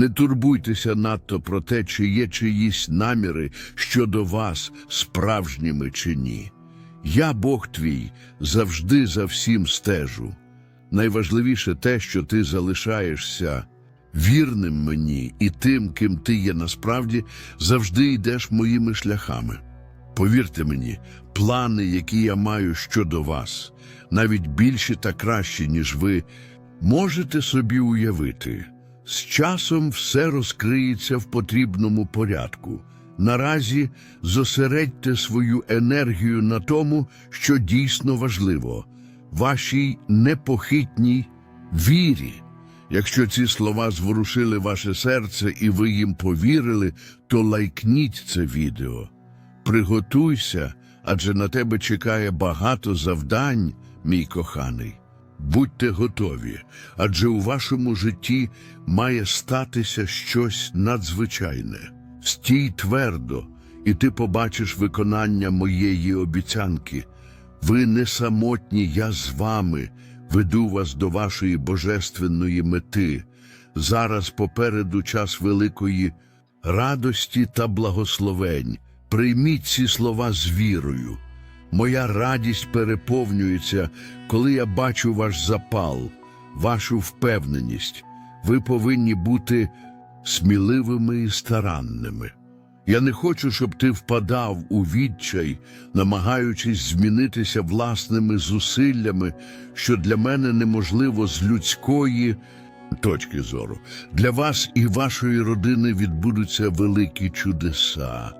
Не турбуйтеся надто про те, чи є чиїсь наміри щодо вас справжніми чи ні. Я, Бог твій, завжди за всім стежу. Найважливіше те, що ти залишаєшся вірним мені і тим, ким ти є насправді, завжди йдеш моїми шляхами. Повірте мені, плани, які я маю щодо вас, навіть більші та кращі, ніж ви, можете собі уявити. З часом все розкриється в потрібному порядку. Наразі зосередьте свою енергію на тому, що дійсно важливо, вашій непохитній вірі. Якщо ці слова зворушили ваше серце і ви їм повірили, то лайкніть це відео. Приготуйся, адже на тебе чекає багато завдань, мій коханий. Будьте готові, адже у вашому житті має статися щось надзвичайне. Стій твердо, і ти побачиш виконання моєї обіцянки. Ви не самотні, я з вами, веду вас до вашої божественної мети. Зараз попереду час великої радості та благословень. Прийміть ці слова з вірою. Моя радість переповнюється, коли я бачу ваш запал, вашу впевненість. Ви повинні бути сміливими і старанними. Я не хочу, щоб ти впадав у відчай, намагаючись змінитися власними зусиллями, що для мене неможливо з людської точки зору. Для вас і вашої родини відбудуться великі чудеса.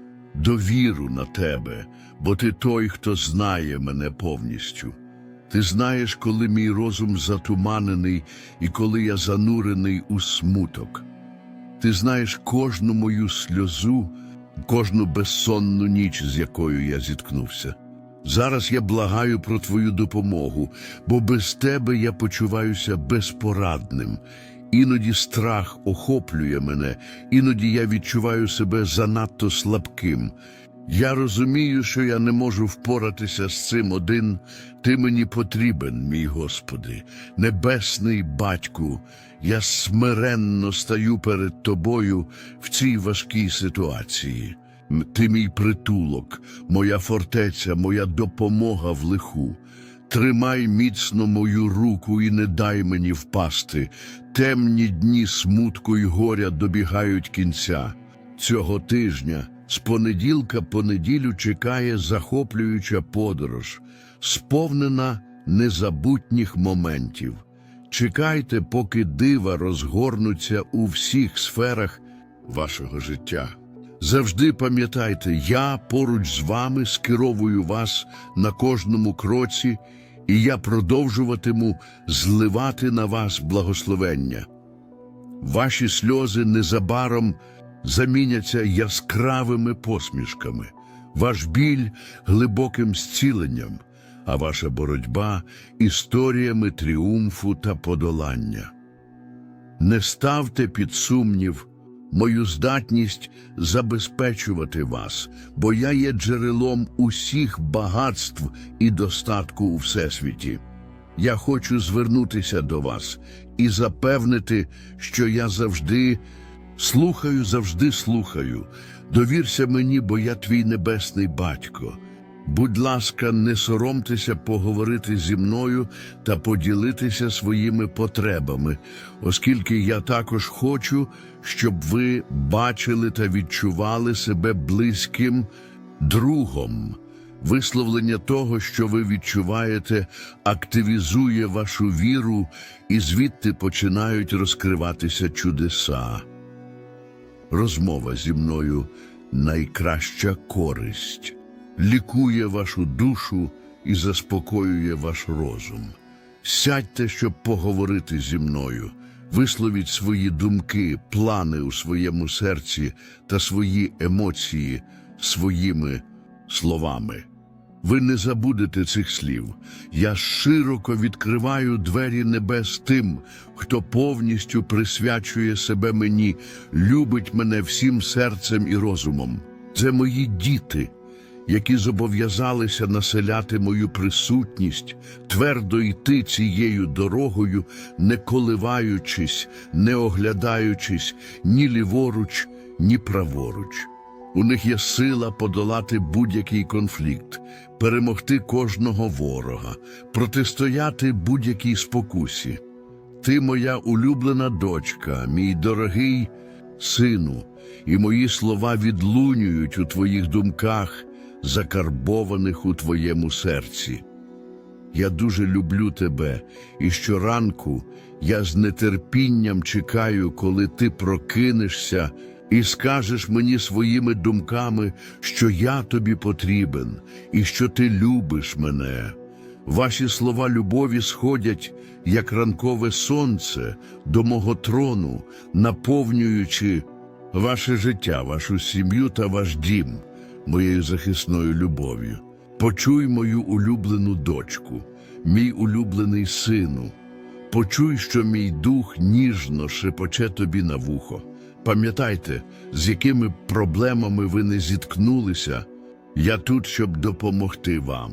довіру на тебе, бо ти той, хто знає мене повністю. Ти знаєш, коли мій розум затуманений і коли я занурений у смуток. Ти знаєш кожну мою сльозу, кожну безсонну ніч, з якою я зіткнувся. Зараз я благаю про твою допомогу, бо без тебе я почуваюся безпорадним. Іноді страх охоплює мене, іноді я відчуваю себе занадто слабким. Я розумію, що я не можу впоратися з цим один. Ти мені потрібен, мій Господи, небесний батьку. Я смиренно стаю перед тобою в цій важкій ситуації. Ти мій притулок, моя фортеця, моя допомога в лиху. Тримай міцно мою руку і не дай мені впасти. Темні дні смутку й горя добігають кінця. Цього тижня з понеділка по неділю чекає захоплююча подорож, сповнена незабутніх моментів. Чекайте, поки дива розгорнуться у всіх сферах вашого життя. Завжди пам'ятайте, я поруч з вами скеровую вас на кожному кроці, і я продовжуватиму зливати на вас благословення. Ваші сльози незабаром заміняться яскравими посмішками, ваш біль глибоким зціленням, а ваша боротьба історіями тріумфу та подолання. Не ставте під сумнів мою здатність забезпечувати вас, бо я є джерелом усіх багатств і достатку у всесвіті. Я хочу звернутися до вас і запевнити, що я завжди слухаю, завжди слухаю. Довірся мені, бо я твій небесний батько. Будь ласка, не соромтеся поговорити зі мною та поділитися своїми потребами, оскільки я також хочу, щоб ви бачили та відчували себе близьким другом. Висловлення того, що ви відчуваєте, активізує вашу віру, і звідти починають розкриватися чудеса. Розмова зі мною найкраща користь, лікує вашу душу і заспокоює ваш розум. Сядьте, щоб поговорити зі мною. Висловіть свої думки, плани у своєму серці та свої емоції своїми словами. Ви не забудете цих слів. Я широко відкриваю двері небес тим, хто повністю присвячує себе мені, любить мене всім серцем і розумом. Це мої діти, які зобов'язалися населяти мою присутність, твердо йти цією дорогою, не коливаючись, не оглядаючись ні ліворуч, ні праворуч. У них є сила подолати будь-який конфлікт, перемогти кожного ворога, протистояти будь-якій спокусі. Ти моя улюблена дочка, мій дорогий сину, і мої слова відлунюють у твоїх думках, закарбованих у твоєму серці. Я дуже люблю тебе, і щоранку я з нетерпінням чекаю, коли ти прокинешся і скажеш мені своїми думками, що я тобі потрібен і що ти любиш мене. Ваші слова любові сходять, як ранкове сонце, до мого трону, наповнюючи ваше життя, вашу сім'ю та ваш дім моєю захисною любов'ю. Почуй мою улюблену дочку, мій улюблений сину. Почуй, що мій дух ніжно шепоче тобі на вухо. Пам'ятайте, з якими проблемами ви не зіткнулися, я тут, щоб допомогти вам.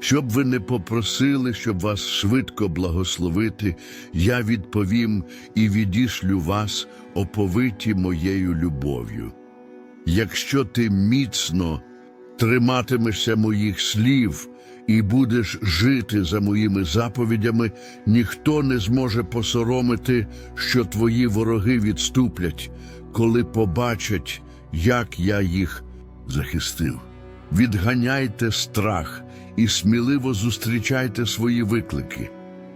Щоб ви не попросили, щоб вас швидко благословити, я відповім і відішлю вас, оповиті моєю любов'ю. Якщо ти міцно триматимешся моїх слів і будеш жити за моїми заповідями, ніхто не зможе посоромити, що твої вороги відступлять, коли побачать, як я їх захистив. Відганяйте страх і сміливо зустрічайте свої виклики.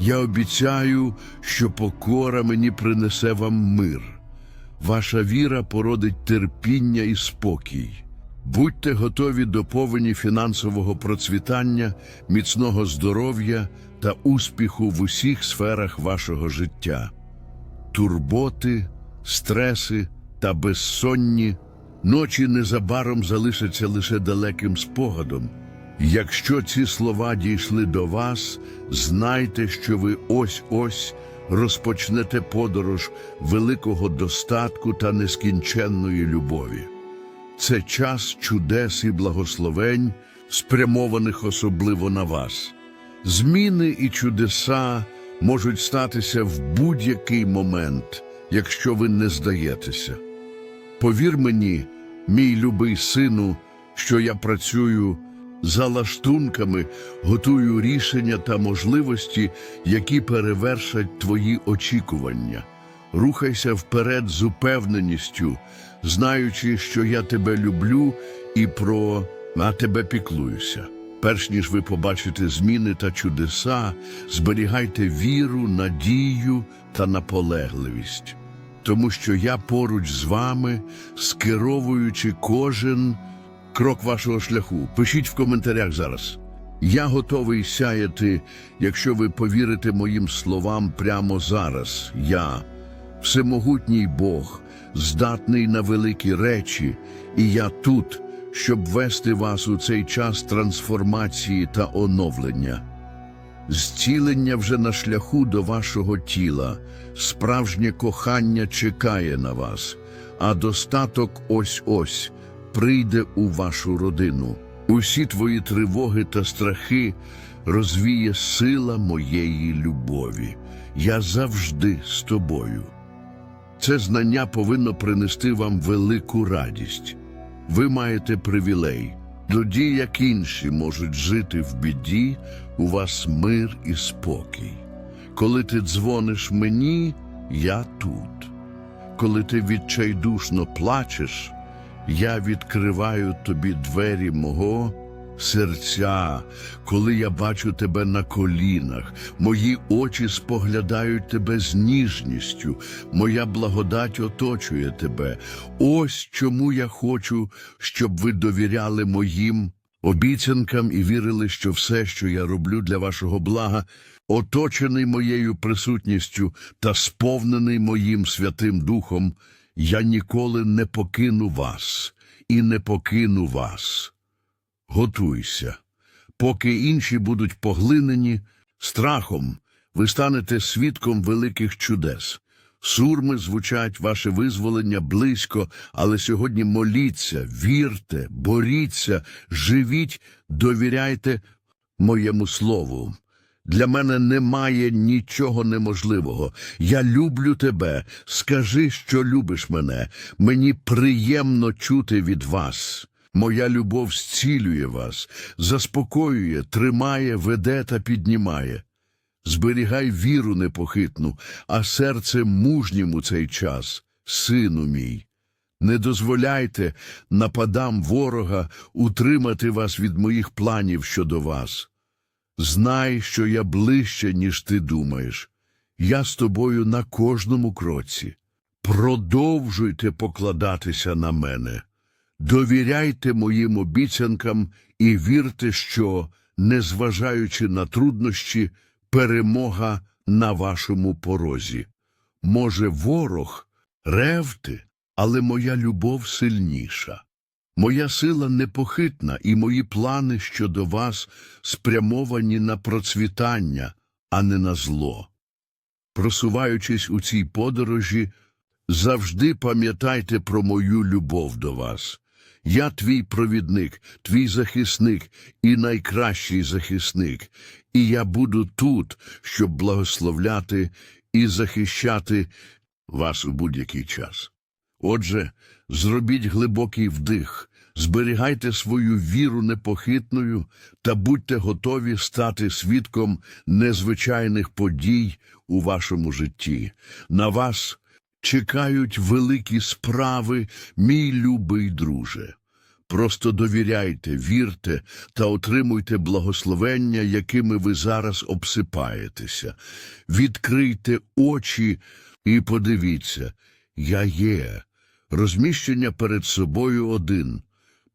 Я обіцяю, що покора мені принесе вам мир. Ваша віра породить терпіння і спокій. Будьте готові до повені фінансового процвітання, міцного здоров'я та успіху в усіх сферах вашого життя. Турботи, стреси та безсонні ночі незабаром залишаться лише далеким спогадом. Якщо ці слова дійшли до вас, знайте, що ви ось-ось розпочнете подорож великого достатку та нескінченної любові. Це час чудес і благословень, спрямованих особливо на вас. Зміни і чудеса можуть статися в будь-який момент, якщо ви не здаєтеся. Повір мені, мій любий сину, що я працюю за лаштунками, готую рішення та можливості, які перевершать твої очікування. Рухайся вперед з упевненістю, знаючи, що я тебе люблю і про на тебе піклуюся. Перш ніж ви побачите зміни та чудеса, зберігайте віру, надію та наполегливість тому що я поруч з вами, скеровуючи кожен крок вашого шляху. Пишіть в коментарях зараз. Я готовий сяяти, якщо ви повірите моїм словам прямо зараз. Я, всемогутній Бог, здатний на великі речі, і я тут, щоб вести вас у цей час трансформації та оновлення. Зцілення вже на шляху до вашого тіла, справжнє кохання чекає на вас, а достаток ось-ось прийде у вашу родину. Усі твої тривоги та страхи розвіє сила моєї любові. Я завжди з тобою. Це знання повинно принести вам велику радість. Ви маєте привілей. Тоді, як інші можуть жити в біді, у вас мир і спокій. Коли ти дзвониш мені, я тут. коли ти відчайдушно плачеш, я відкриваю тобі двері мого серця, коли я бачу тебе на колінах, мої очі споглядають тебе з ніжністю, моя благодать оточує тебе. Ось чому я хочу, щоб ви довіряли моїм обіцянкам і вірили, що все, що я роблю для вашого блага, оточений моєю присутністю та сповнений моїм Святим Духом, я ніколи не покину вас і не покину вас. Готуйся. Поки інші будуть поглинені страхом, ви станете свідком великих чудес. Сурми звучать ваше визволення близько, але сьогодні моліться, вірте, боріться, живіть, довіряйте моєму слову. Для мене немає нічого неможливого. Я люблю тебе. Скажи, що любиш мене. Мені приємно чути від вас. Моя любов зцілює вас, заспокоює, тримає, веде та піднімає. Зберігай віру непохитну, а серце мужнім у цей час, сину мій. Не дозволяйте нападам ворога утримати вас від моїх планів щодо вас. Знай, що я ближче, ніж ти думаєш. Я з тобою на кожному кроці. Продовжуйте покладатися на мене. Довіряйте моїм обіцянкам і вірте, що, незважаючи на труднощі, перемога на вашому порозі. Може, ворог ревти, але моя любов сильніша. Моя сила непохитна, і мої плани щодо вас спрямовані на процвітання, а не на зло. Просуваючись у цій подорожі, завжди пам'ятайте про мою любов до вас. Я твій провідник, твій захисник і найкращий захисник, і я буду тут, щоб благословляти і захищати вас у будь-який час. Отже, зробіть глибокий вдих, зберігайте свою віру непохитною та будьте готові стати свідком незвичайних подій у вашому житті. На вас чекають великі справи, мій любий друже. Просто довіряйте, вірте та отримуйте благословення, якими ви зараз обсипаєтеся. Відкрийте очі і подивіться, я є. Розміщення перед собою один,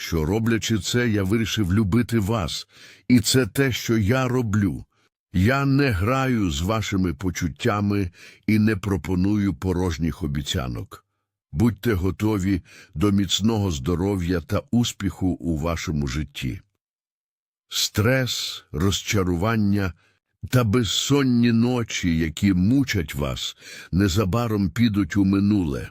що, роблячи це, я вирішив любити вас, і це те, що я роблю. Я не граю з вашими почуттями і не пропоную порожніх обіцянок. Будьте готові до міцного здоров'я та успіху у вашому житті. Стрес, розчарування та безсонні ночі, які мучать вас, незабаром підуть у минуле.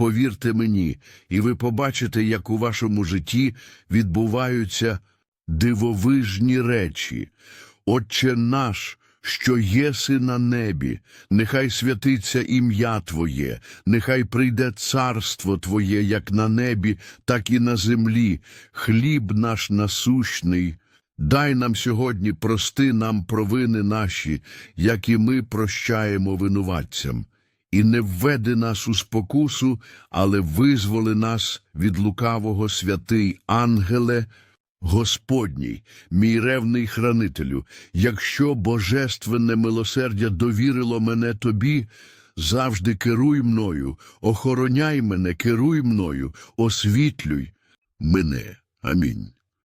Повірте мені, і ви побачите, як у вашому житті відбуваються дивовижні речі. Отче наш, що єси на небі, нехай святиться ім'я Твоє, нехай прийде царство Твоє, як на небі, так і на землі. Хліб наш насущний. Дай нам сьогодні прости нам провини наші, як і ми прощаємо винуватцям. І не введи нас у спокусу, але визволи нас від лукавого святий ангеле, Господній, мій ревний хранителю, якщо божественне милосердя довірило мене тобі, завжди керуй мною, охороняй мене, керуй мною, освітлюй мене. Амінь.